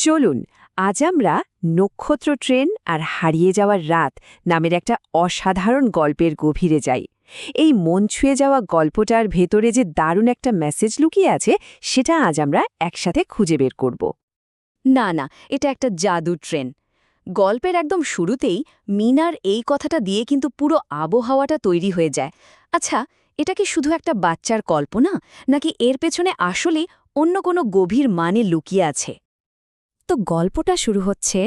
চলুন, আজ আমরা নক্ষত্র ট্রেন আর হারিয়ে যাওয়ার রাত নামের একটা অসাধারণ গল্পের গভীরে যাই। এই মন ছুঁয়ে যাওয়া গল্পটার ভেতরে যে দারুণ একটা মেসেজ লুকিয়ে আছে, সেটা আজ আমরা একসাথে খুঁজে বের করব। না না, এটা একটা জাদু ট্রেন। গল্পের একদম শুরুতেই মিনার এই কথাটা দিয়ে কিন্তু পুরো আবহাওয়াটা তৈরি হয়ে যায়। আচ্ছা এটা কি শুধু একটা বাচ্চার কল্পনা, নাকি এর পেছনে আসলে অন্য কোনো গভীর মানে লুকিয়ে আছে? তো গল্পটা শুরু হচ্ছে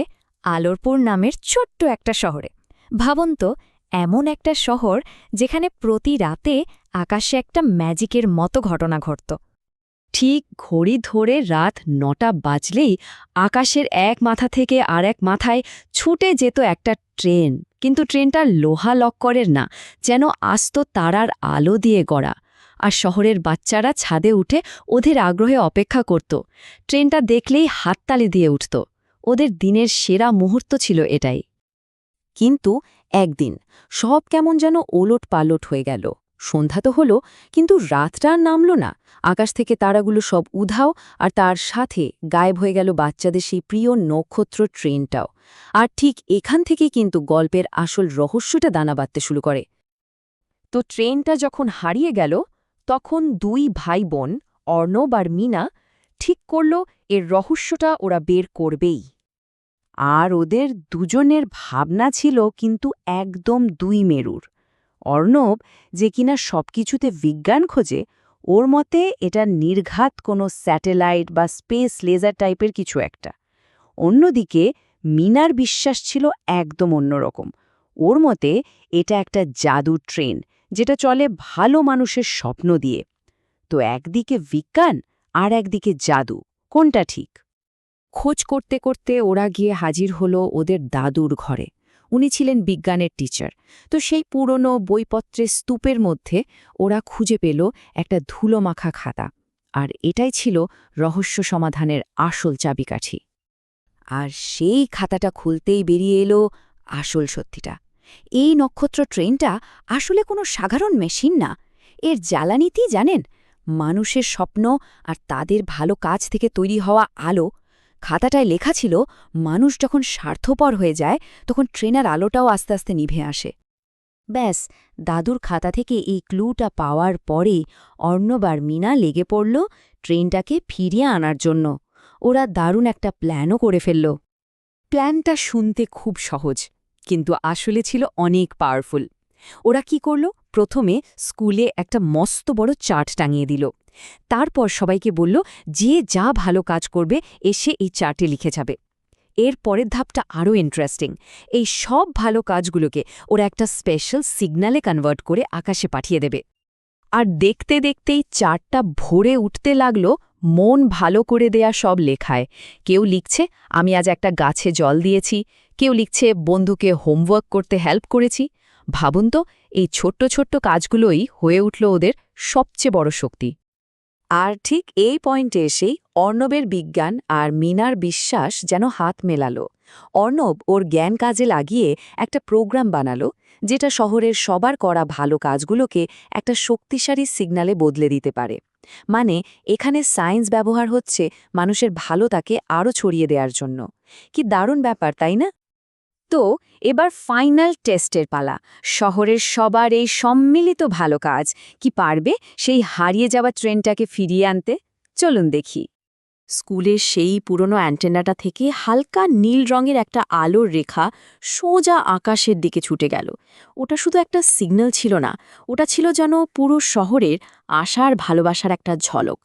আলোরপুর নামের ছোট্ট একটা শহরে। ভাবুন তো এমন একটা শহর যেখানে প্রতি রাতে আকাশে একটা ম্যাজিকের মতো ঘটনা ঘটত। ঠিক ঘড়ি ধরে রাত নটা বাজলেই আকাশের এক মাথা থেকে আর এক মাথায় ছুটে যেত একটা ট্রেন। কিন্তু ট্রেনটা লোহা লক্করের না, যেন আস্ত তারার আলো দিয়ে গড়া। আর শহরের বাচ্চারা ছাদে উঠে ওদের আগ্রহে অপেক্ষা করত। ট্রেনটা দেখলেই হাততালি দিয়ে উঠত। ওদের দিনের সেরা মুহূর্ত ছিল এটাই। কিন্তু একদিন সব কেমন যেন ওলট পালট হয়ে গেল। সন্ধ্যা তো হলো, কিন্তু রাতটা আর নামল না। আকাশ থেকে তারাগুলো সব উধাও আর তার সাথে গায়েব হয়ে গেল বাচ্চাদের সেই প্রিয় নক্ষত্র ট্রেনটাও। আর ঠিক এখান থেকে কিন্তু গল্পের আসল রহস্যটা দানা বাঁধতে শুরু করে। তো ট্রেনটা যখন হারিয়ে গেল তখন দুই ভাই বোন অর্ণব আর মিনা, ঠিক করল এর রহস্যটা ওরা বের করবেই। আর ওদের দুজনের ভাবনা ছিল কিন্তু একদম দুই মেরুর। অর্ণব যে কিনা সবকিছুতে বিজ্ঞান খোঁজে, ওর মতে এটা নির্ঘাত কোনো স্যাটেলাইট বা স্পেস লেজার টাইপের কিছু একটা। অন্যদিকে মিনার বিশ্বাস ছিল একদম অন্যরকম। ওর মতে এটা একটা জাদু ট্রেন যেটা চলে ভালো মানুষের স্বপ্ন দিয়ে। তো একদিকে বিজ্ঞান আর একদিকে জাদু, কোনটা ঠিক? খোঁজ করতে করতে ওরা গিয়ে হাজির হলো ওদের দাদুর ঘরে। উনি ছিলেন বিজ্ঞানের টিচার। তো সেই পুরনো বইপত্রের স্তূপের মধ্যে ওরা খুঁজে পেল একটা ধুলোমাখা খাতা। আর এটাই ছিল রহস্য সমাধানের আসল চাবিকাঠি। আর সেই খাতাটা খুলতেই বেরিয়ে এলো আসল সত্যিটা। এই নক্ষত্র ট্রেনটা আসলে কোনো সাধারণ মেশিন না। এর জ্বালানিতেই জানেন, মানুষের স্বপ্ন আর তাদের ভালো কাজ থেকে তৈরি হওয়া আলো। খাতাটায় লেখা ছিল, মানুষ যখন স্বার্থপর হয়ে যায়, তখন ট্রেনার আলোটাও আস্তে আস্তে নিভে আসে। ব্যাস, দাদুর খাতা থেকে এই ক্লুটা পাওয়ার পরেই অর্ণবার মিনা লেগে পড়ল ট্রেনটাকে ফিরিয়ে আনার জন্য। ওরা দারুণ একটা প্ল্যানও করে ফেলল। প্ল্যানটা শুনতে খুব সহজ। কিন্তু আসলে ছিল অনেক পাওয়ারফুল। ওরা কি করল? প্রথমে স্কুলে একটা মস্ত বড় চার্ট টাঙিয়ে দিল। তারপর সবাইকে বলল, যে যা ভালো কাজ করবে, এসে এই চার্টে লিখে যাবে। এর পরের ধাপটা আরও ইন্টারেস্টিং এই সব ভালো কাজগুলোকে ওরা একটা স্পেশাল সিগন্যালে কনভার্ট করে আকাশে পাঠিয়ে দেবে। আর দেখতে দেখতেই চার্টটা ভরে উঠতে লাগল মন ভালো করে দেয়া সব লেখায়। কেউ লিখছে, আমি আজ একটা গাছে জল দিয়েছি। কেউ লিখছে, বন্ধুকে হোমওয়ার্ক করতে হেল্প করেছি। ভাবুন তো, এই ছোট্ট ছোট্ট কাজগুলোই হয়ে উঠল ওদের সবচেয়ে বড় শক্তি। আর ঠিক এই পয়েন্টে এসেই অর্ণবের বিজ্ঞান আর মিনার বিশ্বাস যেন হাত মেলালো। অর্ণব ওর জ্ঞান কাজে লাগিয়ে একটা প্রোগ্রাম বানালো, যেটা শহরের সবার করা ভালো কাজগুলোকে একটা শক্তিশালী সিগনালে বদলে দিতে পারে। মানে এখানে সায়েন্স ব্যবহার হচ্ছে মানুষের ভালো তাকে আরও ছড়িয়ে দেওয়ার জন্য। কি দারুণ ব্যাপার, তাই না? তো, এবার ফাইনাল টেস্টের পালা। শহরের সবার এই সম্মিলিত ভালো কাজ কি পারবে সেই হারিয়ে যাওয়া ট্রেনটাকে ফিরিয়ে আনতে? চলুন দেখি। স্কুলের সেই পুরনো অ্যান্টেনাটা থেকে হালকা নীল রঙের একটা আলোর রেখা সোজা আকাশের দিকে ছুটে গেল। ওটা শুধু একটা সিগন্যাল ছিল না, ওটা ছিল যেন পুরো শহরের আশার ভালোবাসার একটা ঝলক।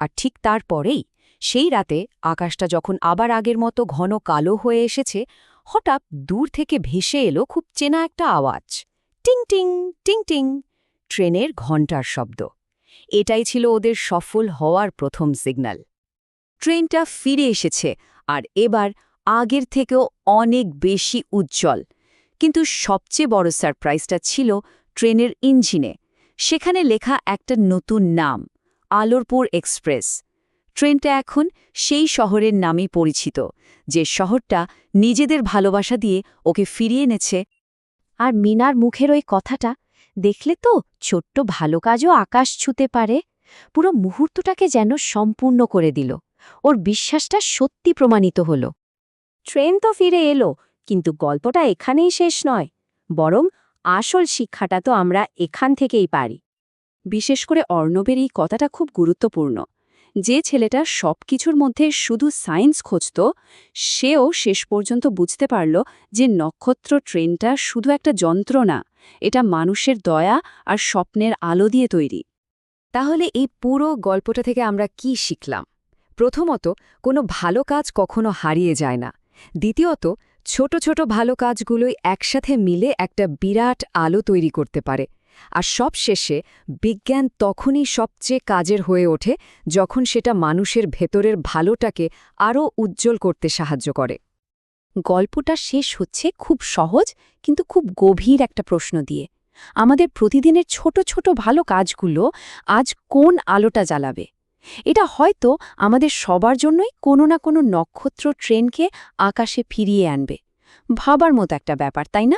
আর ঠিক তারপরেই, সেই রাতে আকাশটা যখন আবার আগের মতো ঘন কালো হয়ে এসেছে, হঠাৎ দূর থেকে ভেসে এলো খুব চেনা একটা আওয়াজ। টিং টিং টিং টিং, ট্রেনের ঘণ্টার শব্দ। এটাই ছিল ওদের সফল হওয়ার প্রথম সিগন্যাল। ট্রেনটা ফিরে এসেছে আর এবার আগের থেকেও অনেক বেশি উজ্জ্বল। কিন্তু সবচেয়ে বড় সারপ্রাইজটা ছিল ট্রেনের ইঞ্জিনে। সেখানে লেখা একটা নতুন নাম, আলোরপুর এক্সপ্রেস। ট্রেনটা এখন সেই শহরের নামই পরিচিত, যে শহরটা নিজেদের ভালোবাসা দিয়ে ওকে ফিরিয়ে এনেছে। আর মিনার মুখের ওই কথাটা, দেখলে তো ছোট্ট ভালো কাজও আকাশ ছুতে পারে, পুরো মুহূর্তটাকে যেন সম্পূর্ণ করে দিল। ওর বিশ্বাসটা সত্যি প্রমাণিত হল। ট্রেন তো ফিরে এলো, কিন্তু গল্পটা এখানেই শেষ নয়, বরং আসল শিক্ষাটা তো আমরা এখান থেকেই পারি। বিশেষ করে অর্ণবের এই কথাটা খুব গুরুত্বপূর্ণ, যে ছেলেটা সবকিছুর মধ্যে শুধু সায়েন্স খুঁজত, সেও শেষ পর্যন্ত বুঝতে পারল যে নক্ষত্র ট্রেনটা শুধু একটা যন্ত্র না, এটা মানুষের দয়া আর স্বপ্নের আলো দিয়ে তৈরি। তাহলে এই পুরো গল্পটা থেকে আমরা কি শিখলাম? প্রথমত, কোনো ভালো কাজ কখনো হারিয়ে যায় না। দ্বিতীয়ত, ছোট ছোট ভালো কাজগুলোই একসাথে মিলে একটা বিরাট আলো তৈরি করতে পারে। আর সবশেষে, বিজ্ঞান তখনই সবচেয়ে কাজের হয়ে ওঠে যখন সেটা মানুষের ভেতরের ভালোটাকে আরও উজ্জ্বল করতে সাহায্য করে। গল্পটা শেষ হচ্ছে খুব সহজ কিন্তু খুব গভীর একটা প্রশ্ন দিয়ে। আমাদের প্রতিদিনের ছোট ছোট ভালো কাজগুলো আজ কোন আলোটা জ্বালাবে? এটা হয়তো আমাদের সবার জন্যই কোনো না কোনো নক্ষত্র ট্রেনকে আকাশে ফিরিয়ে আনবে। ভাবার মতো একটা ব্যাপার, তাই না?